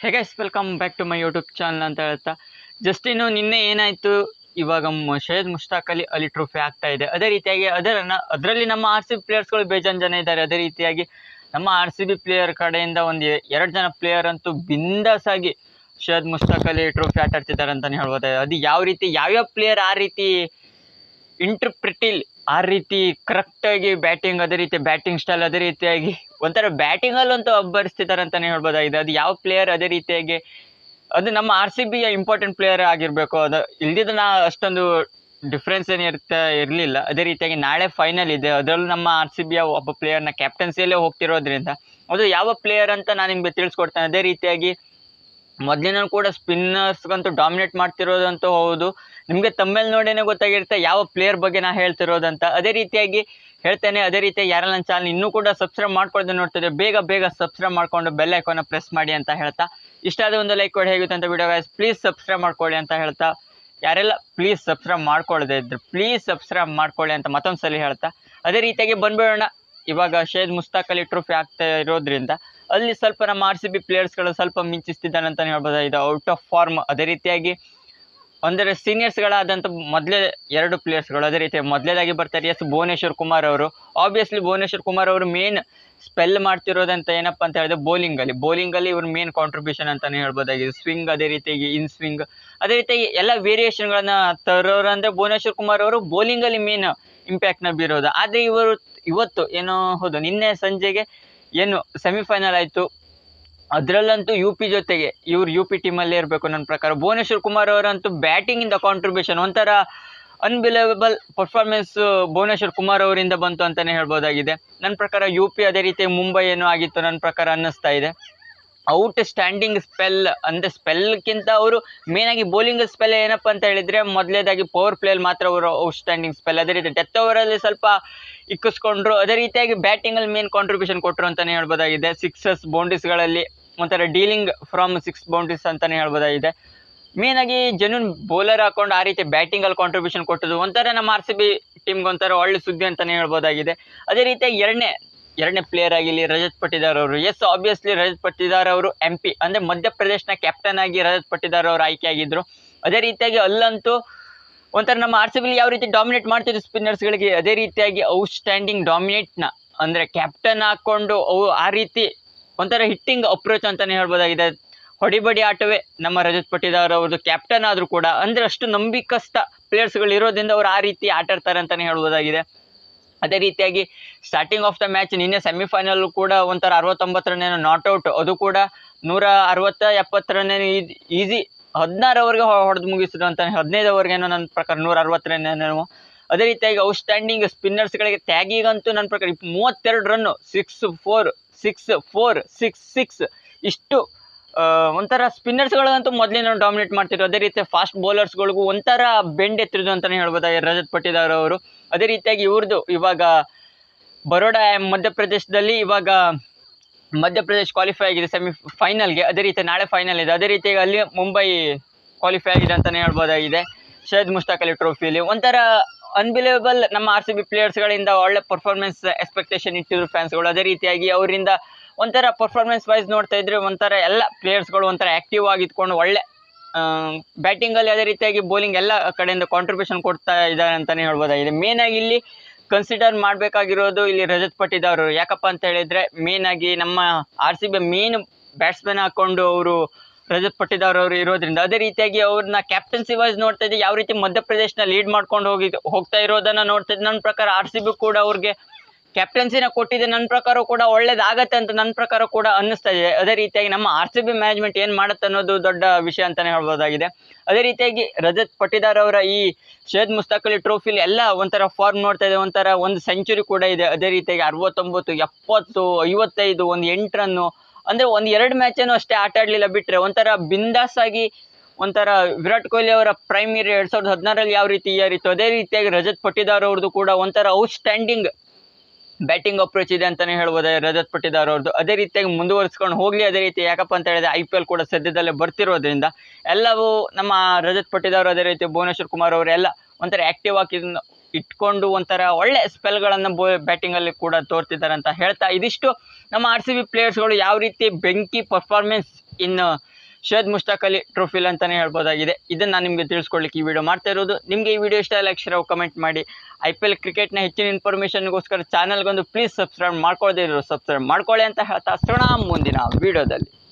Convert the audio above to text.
ಹೇಗೆ welcome back to my YouTube channel ಅಂತ ಹೇಳ್ತಾ. ಜಸ್ಟ್ ಇನ್ನು ನಿನ್ನೆ ಏನಾಯಿತು? ಇವಾಗ ಶಹದ್ ಮುಷ್ತಾಕ್ ಅಲಿ ಅಲ್ಲಿ ಟ್ರೋಫಿ ಆಗ್ತಾ ಇದೆ. ಅದೇ ರೀತಿಯಾಗಿ ಅದರ ಅದರಲ್ಲಿ ನಮ್ಮ ಆರ್ ಸಿ ಬಿ ಪ್ಲೇಯರ್ಸ್ಗಳು ಬೇಜಾನ್ ಜನ ಇದ್ದಾರೆ. ಅದೇ ರೀತಿಯಾಗಿ ನಮ್ಮ ಆರ್ ಸಿ ಬಿ ಪ್ಲೇಯರ್ ಕಡೆಯಿಂದ ಒಂದು ಎರಡು ಜನ ಪ್ಲೇಯರ್ ಅಂತೂ ಬಿಂದಾಸ್ ಆಗಿ ಶಹದ್ ಮುಷ್ತಾಕ್ ಅಲಿ ಟ್ರೋಫಿ ಆಟ ಆಡ್ತಿದ್ದಾರೆ ಅಂತಲೇ ಹೇಳ್ಬೋದು ಅದು ಯಾವ ರೀತಿ ಯಾವ್ಯಾವ ಪ್ಲೇಯರ್ ಆ ರೀತಿ ಇಂಟರ್ಪ್ರಿಟಿಲ್ ಆ ರೀತಿ ಕರೆಕ್ಟಾಗಿ ಬ್ಯಾಟಿಂಗ್ ಅದೇ ರೀತಿ ಬ್ಯಾಟಿಂಗ್ ಸ್ಟೈಲ್ ಅದೇ ರೀತಿಯಾಗಿ ಒಂಥರ ಬ್ಯಾಟಿಂಗಲ್ಲಂತೂ ಅಬ್ಬರಿಸ್ತಿದ್ದಾರೆ ಅಂತಲೇ ಹೇಳ್ಬೋದಾಗಿದೆ. ಅದು ಯಾವ ಪ್ಲೇಯರ್ ಅದೇ ರೀತಿಯಾಗಿ, ಅದು ನಮ್ಮ ಆರ್ ಸಿ ಬಿಯ ಇಂಪಾರ್ಟೆಂಟ್ ಪ್ಲೇಯರ್ ಆಗಿರಬೇಕು. ಅದು ಇಲ್ದಿದ್ದು ನಾ ಅಷ್ಟೊಂದು ಡಿಫ್ರೆನ್ಸ್ ಏನು ಇರ್ತಾ, ಇರಲಿಲ್ಲ. ಅದೇ ರೀತಿಯಾಗಿ ನಾಳೆ ಫೈನಲ್ ಇದೆ. ಅದರಲ್ಲೂ ನಮ್ಮ ಆರ್ ಸಿ ಬಿಯ ಒಬ್ಬ ಪ್ಲೇಯರ್ನ ಕ್ಯಾಪ್ಟನ್ಸಿಯಲ್ಲೇ ಹೋಗ್ತಿರೋದ್ರಿಂದ, ಅದು ಯಾವ ಪ್ಲೇಯರ್ ಅಂತ ನಾನು ನಿಮಗೆ ತಿಳಿಸ್ಕೊಡ್ತೇನೆ. ಅದೇ ರೀತಿಯಾಗಿ ಮೊದಲಿನ ಕೂಡ ಸ್ಪಿನ್ನರ್ಸ್ಗಂತೂ ಡಾಮಿನೇಟ್ ಮಾಡ್ತಿರೋದಂತೂ ಹೌದು. ನಿಮಗೆ ತಮ್ಮೇಲೆ ನೋಡೇನೆ ಗೊತ್ತಾಗಿರುತ್ತೆ ಯಾವ ಪ್ಲೇಯರ್ ಬಗ್ಗೆ ನಾ ಹೇಳ್ತಿರೋದಂತ. ಅದೇ ರೀತಿಯಾಗಿ ಹೇಳ್ತೇನೆ, ಅದೇ ರೀತಿ ಯಾರೆಲ್ಲ ನನ್ನ ಚಾನಲ್ ಇನ್ನೂ ಕೂಡ ಸಬ್ಸ್ಕ್ರೈಬ್ ಮಾಡ್ಕೊಳ್ದೆ ನೋಡ್ತಿದ್ರೆ ಬೇಗ ಬೇಗ ಸಬ್ಸ್ಕ್ರೈಬ್ ಮಾಡಿಕೊಂಡು ಬೆಲ್ ಐಕೋನ ಪ್ರೆಸ್ ಮಾಡಿ ಅಂತ ಹೇಳ್ತಾ. ಇಷ್ಟ ಆದ ಒಂದು ಲೈಕ್ ಕೊಡಿ, ಹೇಗುತ್ತೆ ಅಂತ ವಿಡಿಯೋ ಪ್ಲೀಸ್ ಸಬ್ಸ್ಕ್ರೈಬ್ ಮಾಡ್ಕೊಳ್ಳಿ ಅಂತ ಹೇಳ್ತಾ. ಯಾರೆಲ್ಲ ಪ್ಲೀಸ್ ಸಬ್ಸ್ಕ್ರೈಬ್ ಮಾಡ್ಕೊಳ್ಳದೆ ಇದ್ರೆ ಪ್ಲೀಸ್ ಸಬ್ಸ್ಕ್ರೈಬ್ ಮಾಡ್ಕೊಳ್ಳಿ ಅಂತ ಮತ್ತೊಂದು ಸಲ ಹೇಳ್ತಾ. ಅದೇ ರೀತಿಯಾಗಿ ಬಂದ್ಬಿಡೋಣ. ಇವಾಗ ಶೇದ್ ಮುಸ್ತಾಕ್ ಅಲಿ ಟ್ರೋಫಿ ಆಗ್ತಾ ಇರೋದ್ರಿಂದ ಅಲ್ಲಿ ಸ್ವಲ್ಪ ನಮ್ಮ ಆರ್ ಸಿ ಬಿ ಪ್ಲೇಯರ್ಸ್ಗಳು ಸ್ವಲ್ಪ ಮಿಂಚಿಸ್ತಿದ್ದಾನೆ ಅಂತಲೇ ಇದು ಔಟ್ ಆಫ್ ಫಾರ್ಮ್ ಅದೇ ರೀತಿಯಾಗಿ. ಅಂದರೆ ಸೀನಿಯರ್ಸ್ಗಳಾದಂಥ ಮೊದಲೇ ಎರಡು ಪ್ಲೇಯರ್ಸ್ಗಳು ಅದೇ ರೀತಿ ಮೊದಲೇದಾಗಿ ಬರ್ತಾರೆ ಎಸ್ ಭುವನೇಶ್ವರ್ ಕುಮಾರ್ ಅವರು. ಆಬ್ವಿಯಸ್ಲಿ ಭುವನೇಶ್ವರ್ ಕುಮಾರ್ ಅವರು ಮೇನ್ ಸ್ಪೆಲ್ ಮಾಡ್ತಿರೋದಂತ ಏನಪ್ಪ ಅಂತ ಹೇಳಿದ್ರೆ ಬೌಲಿಂಗಲ್ಲಿ ಬೌಲಿಂಗಲ್ಲಿ ಇವ್ರ ಮೇನ್ ಕಾಂಟ್ರಿಬ್ಯೂಷನ್ ಅಂತಲೇ ಹೇಳ್ಬೋದಾಗಿದೆ. ಸ್ವಿಂಗ್ ಅದೇ ರೀತಿಯಾಗಿ ಇನ್ ಸ್ವಿಂಗ್ ಅದೇ ರೀತಿಯಾಗಿ ಎಲ್ಲ ವೇರಿಯೇಷನ್ಗಳನ್ನು ತರೋರು ಅಂದರೆ ಭುವನೇಶ್ವರ್ ಕುಮಾರ್ ಅವರು ಬೌಲಿಂಗಲ್ಲಿ ಮೇನ್ ಇಂಪ್ಯಾಕ್ಟ್ನ ಬೀರೋದು. ಆದರೆ ಇವರು ಇವತ್ತು, ಏನೋ ಹೌದು, ನಿನ್ನೆ ಸಂಜೆಗೆ ಏನು ಸೆಮಿಫೈನಲ್ ಆಯಿತು. ಅದರಲ್ಲಂತೂ ಯು ಪಿ ಜೊತೆಗೆ ಇವ್ರು ಯು ಪಿ ಟೀಮಲ್ಲೇ ಇರಬೇಕು ನನ್ನ ಪ್ರಕಾರ. ಭುವನೇಶ್ವರ್ ಕುಮಾರ್ ಅವರಂತೂ ಬ್ಯಾಟಿಂಗಿಂದ ಕಾಂಟ್ರಿಬ್ಯೂಷನ್ ಒಂಥರ ಅನ್ಬಿಲೇಬಲ್ ಪರ್ಫಾರ್ಮೆನ್ಸ್ ಭುವನೇಶ್ವರ್ ಕುಮಾರ್ ಅವರಿಂದ ಬಂತು ಅಂತಲೇ ಹೇಳ್ಬೋದಾಗಿದೆ. ನನ್ನ ಪ್ರಕಾರ ಯು ಪಿ ಅದೇ ರೀತಿ ಮುಂಬೈ ಏನೋ ಆಗಿತ್ತು ನನ್ನ ಪ್ರಕಾರ ಅನ್ನಿಸ್ತಾ ಇದೆ. ಔಟ್ ಸ್ಟ್ಯಾಂಡಿಂಗ್ ಸ್ಪೆಲ್ ಅಂದರೆ ಸ್ಪೆಲ್ಗಿಂತ ಅವರು ಮೇನಾಗಿ ಬೌಲಿಂಗ್ ಸ್ಪೆಲ್ ಏನಪ್ಪ ಅಂತ ಹೇಳಿದರೆ ಮೊದಲೇದಾಗಿ ಪವರ್ ಪ್ಲೇಯಲ್ಲಿ ಮಾತ್ರ ಅವರು ಔಟ್ ಸ್ಟ್ಯಾಂಡಿಂಗ್ ಸ್ಪೆಲ್ ಅದೇ ರೀತಿ ಡೆತ್ ಓವರಲ್ಲಿ ಸ್ವಲ್ಪ ಇಕ್ಕಿಸ್ಕೊಂಡ್ರು, ಅದೇ ರೀತಿಯಾಗಿ ಬ್ಯಾಟಿಂಗಲ್ಲಿ ಮೇನ್ ಕಾಂಟ್ರಿಬ್ಯೂಷನ್ ಕೊಟ್ಟರು ಅಂತಲೇ ಹೇಳ್ಬೋದಾಗಿದೆ. ಸಿಕ್ಸಸ್ ಬೌಂಡ್ರೀಸ್ಗಳಲ್ಲಿ ಒಂಥರ ಡೀಲಿಂಗ್ ಫ್ರಮ್ ಸಿಕ್ಸ್ ಬೌಂಡ್ರೀಸ್ ಅಂತಲೇ ಹೇಳ್ಬೋದಾಗಿದೆ. ಮೇನಾಗಿ ಜೆನ್ಯೂನ್ ಬೌಲರ್ ಹಾಕೊಂಡು ಆ ರೀತಿ ಬ್ಯಾಟಿಂಗಲ್ಲಿ ಕಾಂಟ್ರಿಬ್ಯೂಷನ್ ಕೊಟ್ಟದ್ದು ಒಂಥರ ನಮ್ಮ ಆರ್ ಸಿ ಬಿ ಟೀಮ್ಗೆ ಒಂಥರ ಒಳ್ಳೆ ಸುದ್ದಿ ಅಂತಲೇ ಹೇಳ್ಬೋದಾಗಿದೆ. ಅದೇ ರೀತಿಯಾಗಿ ಎರಡನೇ ಎರಡನೇ ಪ್ಲೇಯರ್ ಆಗಿ ಇಲ್ಲಿ ರಜತ್ ಪಟ್ಟಿದಾರ್ ಅವರು. ಎಸ್ ಆಬ್ವಿಯಸ್ಲಿ ರಜತ್ ಪಟ್ಟಿದಾರ್ ಅವರು ಎಂ ಪಿ ಅಂದರೆ ಮಧ್ಯಪ್ರದೇಶನ ಕ್ಯಾಪ್ಟನ್ ಆಗಿ ರಜತ್ ಪಟ್ಟಿದಾರ್ ಅವರು ಆಯ್ಕೆಯಾಗಿದ್ದರು ಅದೇ ರೀತಿಯಾಗಿ ಅಲ್ಲಂತೂ ಒಂಥರ ನಮ್ಮ ಆರ್ ಸಿ ಯಾವ ರೀತಿ ಡಾಮಿನೇಟ್ ಮಾಡ್ತಿದ್ರು ಸ್ಪಿನ್ನರ್ಸ್ಗಳಿಗೆ ಅದೇ ರೀತಿಯಾಗಿ ಔಟ್ಸ್ಟ್ಯಾಂಡಿಂಗ್ ಡಾಮಿನೇಟ್ನ ಅಂದರೆ ಕ್ಯಾಪ್ಟನ್ ಹಾಕ್ಕೊಂಡು ಅವು ಆ ರೀತಿ ಒಂಥರ ಹಿಟ್ಟಿಂಗ್ ಅಪ್ರೋಚ್ ಅಂತಲೇ ಹೇಳ್ಬೋದಾಗಿದೆ. ಹೊಡಿಬಡಿ ಆಟವೇ ನಮ್ಮ ರಜತ್ ಪಟ್ಟಿದಾರ್ ಅವ್ರದ್ದು ಕ್ಯಾಪ್ಟನ್ ಆದರೂ ಕೂಡ, ಅಂದರೆ ಅಷ್ಟು ನಂಬಿಕಸ್ಥ ಪ್ಲೇಯರ್ಸ್ಗಳು ಇರೋದ್ರಿಂದ ಅವ್ರು ಆ ರೀತಿ ಆಟಾಡ್ತಾರೆ ಅಂತಾನೆ ಹೇಳ್ಬೋದಾಗಿದೆ. ಅದೇ ರೀತಿಯಾಗಿ ಸ್ಟಾರ್ಟಿಂಗ್ ಆಫ್ ದ ಮ್ಯಾಚ್ ನಿನ್ನೆ ಸೆಮಿಫೈನಲ್ ಕೂಡ ಒಂಥರ ಅರವತ್ತೊಂಬತ್ತು ನಾಟ್ ಔಟ್ ಅದು ಕೂಡ ನೂರ ಅರವತ್ತ ಎಪ್ಪತ್ತು ರನ್ನೇನು ಈಸಿ ಹದಿನಾರು ಓವರ್ಗೆ ಹೊಡೆದು ಮುಗಿಸಿದ್ರು ಅಂತ ಹದಿನೈದು ಓವರ್ಗೇನೋ ನನ್ನ ಪ್ರಕಾರ ನೂರ ಅರವತ್ತು ರನ್ನೇನೋ ಅದೇ ರೀತಿಯಾಗಿ ಔಟ್ಸ್ಟ್ಯಾಂಡಿಂಗ್ ಸ್ಪಿನ್ನರ್ಸ್ಗಳಿಗೆ ಟ್ಯಾಗಿಗಂತೂ ನನ್ನ ಪ್ರಕಾರ ಮೂವತ್ತೆರಡು run six four six four six six ಇಷ್ಟು ಒಂಥರ ಸ್ಪಿನ್ನರ್ಸ್ಗಳಿಗಂತೂ ಮೊದಲಿನ ಡಾಮಿನೇಟ್ ಮಾಡ್ತಿದ್ರು. ಅದೇ ರೀತಿ ಫಾಸ್ಟ್ ಬೌಲರ್ಸ್ಗಳಿಗೂ ಒಂಥರ ಬೆಂಡ್ ಎತ್ತಿದ್ರು ಅಂತಲೇ ಹೇಳ್ಬೋದಾಗಿ ರಜತ್ ಪಟ್ಟಿದಾರ್ ಅವರು. ಅದೇ ರೀತಿಯಾಗಿ ಇವ್ರದ್ದು ಇವಾಗ ಬರೋಡಾ ಮಧ್ಯಪ್ರದೇಶದಲ್ಲಿ ಇವಾಗ ಮಧ್ಯಪ್ರದೇಶ ಕ್ವಾಲಿಫೈ ಆಗಿದೆ ಸೆಮಿ ಫೈನಲ್ಗೆ ಅದೇ ರೀತಿ ನಾಳೆ ಫೈನಲ್ ಇದೆ. ಅದೇ ರೀತಿಯಾಗಿ ಅಲ್ಲಿ ಮುಂಬೈ ಕ್ವಾಲಿಫೈ ಆಗಿದೆ ಅಂತಲೇ ಹೇಳ್ಬೋದಾಗಿದೆ. ಶಹದ್ ಮುಷ್ತಾಕ್ ಅಲಿ ಟ್ರೋಫಿಯಲ್ಲಿ ಒಂಥರ ಅನ್ಬಿಲೇಬಲ್ ನಮ್ಮ ಆರ್ ಸಿ ಬಿ ಪ್ಲೇಯರ್ಸ್ಗಳಿಂದ ಒಳ್ಳೆ ಪರ್ಫಾರ್ಮೆನ್ಸ್ ಎಕ್ಸ್ಪೆಕ್ಟೇಷನ್ ಇಟ್ಟಿದ್ರು ಫ್ಯಾನ್ಸ್ಗಳು ಅದೇ ರೀತಿಯಾಗಿ ಅವರಿಂದ ಒಂಥರ ಪರ್ಫಾರ್ಮೆನ್ಸ್ ವೈಸ್ ನೋಡ್ತಾ ಇದ್ರೆ ಒಂಥರ ಎಲ್ಲ ಪ್ಲೇಯರ್ಸ್ಗಳು ಒಂಥರ ಆ್ಯಕ್ಟಿವ್ ಆಗಿ ಇದ್ಕೊಂಡು ಒಳ್ಳೆ ಬ್ಯಾಟಿಂಗಲ್ಲಿ ಅದೇ ರೀತಿಯಾಗಿ ಬೌಲಿಂಗ್ ಎಲ್ಲ ಕಡೆಯಿಂದ ಕಾಂಟ್ರಿಬ್ಯೂಷನ್ ಕೊಡ್ತಾ ಇದ್ದಾರೆ ಅಂತಲೇ ಹೇಳ್ಬೋದಾಗಿದೆ ಮೇನಾಗಿ ಇಲ್ಲಿ ಕನ್ಸಿಡರ್ ಮಾಡಬೇಕಾಗಿರೋದು ಇಲ್ಲಿ ರಜತ್ ಪಟ್ಟಿದವರು ಯಾಕಪ್ಪ ಅಂತ ಹೇಳಿದರೆ ಮೇನಾಗಿ ನಮ್ಮ R C B main batsman ಹಾಕ್ಕೊಂಡು ಅವರು ರಜತ್ ಪಟ್ಟಿದಾರ್ ಅವರು ಇರೋದ್ರಿಂದ. ಅದೇ ರೀತಿಯಾಗಿ ಅವ್ರನ್ನ ಕ್ಯಾಪ್ಟನ್ಸಿ ವೈಸ್ ನೋಡ್ತಾ ಇದ್ದೆ. ಯಾವ ರೀತಿ ಮಧ್ಯಪ್ರದೇಶನ ಲೀಡ್ ಮಾಡ್ಕೊಂಡು ಹೋಗಿ ಹೋಗ್ತಾ ಇರೋದನ್ನು ನೋಡ್ತಾ ಇದ್ದೆ. ನನ್ನ ಪ್ರಕಾರ ಆರ್ ಸಿ ಬಿ ಕೂಡ ಅವ್ರಿಗೆ ಕ್ಯಾಪ್ಟನ್ಸಿನ ಕೊಟ್ಟಿದೆ ನನ್ನ ಪ್ರಕಾರ ಕೂಡ ಒಳ್ಳೇದಾಗತ್ತೆ ಅಂತ ನನ್ನ ಪ್ರಕಾರ ಕೂಡ ಅನ್ನಿಸ್ತಾ ಇದೆ. ಅದೇ ರೀತಿಯಾಗಿ ನಮ್ಮ ಆರ್ ಸಿ ಬಿ ಮ್ಯಾನೇಜ್ಮೆಂಟ್ ಏನು ಮಾಡುತ್ತೆ ಅನ್ನೋದು ದೊಡ್ಡ ವಿಷಯ ಅಂತಲೇ ಹೇಳ್ಬೋದಾಗಿದೆ. ಅದೇ ರೀತಿಯಾಗಿ ರಜತ್ ಪಟ್ಟಿದಾರ್ ಅವರ ಈ ಶೇದ್ ಮುಸ್ತಾಕ್ ಅಲಿ ಟ್ರೋಫಿಲಿ ಎಲ್ಲ ಒಂಥರ ಫಾರ್ಮ್ ನೋಡ್ತಾ ಇದೆ, ಒಂಥರ ಒಂದು ಸೆಂಚುರಿ ಕೂಡ ಇದೆ. ಅದೇ ರೀತಿಯಾಗಿ ಅರವತ್ತೊಂಬತ್ತು, ಎಪ್ಪತ್ತು, ಐವತ್ತೈದು, ಒಂದು ಎಂಟು ರನ್ನು. ಅಂದರೆ ಒಂದು ಎರಡು ಮ್ಯಾಚೇನು ಅಷ್ಟೇ ಆಟ ಆಡಲಿಲ್ಲ ಬಿಟ್ಟರೆ ಒಂಥರ ಬಿಂದಾಸಾಗಿ ಒಂಥರ ವಿರಾಟ್ ಕೊಹ್ಲಿ ಅವರ ಪ್ರೈಮ್ ಇಯರ್ ಎರಡು ಸಾವಿರದ ಹದಿನಾರಲ್ಲಿ ಯಾವ ರೀತಿ ಇಯರ್ ಇತ್ತು ಅದೇ ರೀತಿಯಾಗಿ ರಜತ್ ಪಟ್ಟಿದಾರ್ ಅವ್ರದ್ದು ಕೂಡ ಒಂಥರ ಔಟ್ಸ್ಟ್ಯಾಂಡಿಂಗ್ ಬ್ಯಾಟಿಂಗ್ ಅಪ್ರೋಚ್ ಇದೆ ಅಂತಲೇ ಹೇಳ್ಬೋದು. ರಜತ್ ಪಟ್ಟಿದಾರ್ ಅವ್ರದ್ದು ಅದೇ ರೀತಿಯಾಗಿ ಮುಂದುವರಿಸ್ಕೊಂಡು ಹೋಗಲಿ, ಅದೇ ರೀತಿ ಯಾಕಪ್ಪ ಅಂತ ಹೇಳಿದ್ರೆ ಐ ಪಿ ಎಲ್ ಕೂಡ ಸದ್ಯದಲ್ಲೇ ಬರ್ತಿರೋದ್ರಿಂದ ಎಲ್ಲವೂ ನಮ್ಮ ರಜತ್ ಪಟ್ಟಿದಾರ್, ಅದೇ ರೀತಿ ಭುವನೇಶ್ವರ್ ಕುಮಾರ್ ಅವರೆಲ್ಲ ಒಂಥರ ಆ್ಯಕ್ಟಿವ್ ಆಗಿ ಇಟ್ಕೊಂಡು ಒಂಥರ ಒಳ್ಳೆ ಸ್ಪೆಲ್ಗಳನ್ನು ಬೋ ಬ್ಯಾಟಿಂಗಲ್ಲಿ ಕೂಡ ತೋರ್ತಿದ್ದಾರೆ ಅಂತ ಹೇಳ್ತಾ ಇದಿಷ್ಟು. ನಮ್ಮ ಆರ್ ಸಿ ಬಿ ಪ್ಲೇಯರ್ಸ್ಗಳು ಯಾವ ರೀತಿ ಬೆಂಕಿ ಪರ್ಫಾರ್ಮೆನ್ಸ್ ಇನ್ನು ಶಹದ್ ಮುಷ್ತಾಕ್ ಅಲಿ ಟ್ರೋಫಿಲ್ ಅಂತಲೇ ಹೇಳ್ಬೋದಾಗಿದೆ. ಇದನ್ನು ನಾನು ನಿಮಗೆ ತಿಳಿಸ್ಕೊಳ್ಳಿಕ್ಕೆ ಈ ವಿಡಿಯೋ ಮಾಡ್ತಾ ಇರೋದು. ನಿಮಗೆ ಈ ವಿಡಿಯೋ ಇಷ್ಟ ಲೈಕ್ ಅಕ್ಷರ ಕಮೆಂಟ್ ಮಾಡಿ. ಐ ಪಿ ಎಲ್ ಕ್ರಿಕೆಟ್ನ ಹೆಚ್ಚಿನ ಇನ್ಫಾರ್ಮೇಷನ್ಗೋಸ್ಕರ ಚಾನಲ್ಗೊಂದು ಪ್ಲೀಸ್ ಸಬ್ಸ್ಕ್ರೈಬ್ ಮಾಡ್ಕೊಳ್ಳದೇ ಇರೋ. ಸಬ್ಸ್ಕ್ರೈಬ್ ಮಾಡ್ಕೊಳ್ಳಿ ಅಂತ ಹೇಳ್ತಾ ಸೋಣ ಮುಂದಿನ ವಿಡಿಯೋದಲ್ಲಿ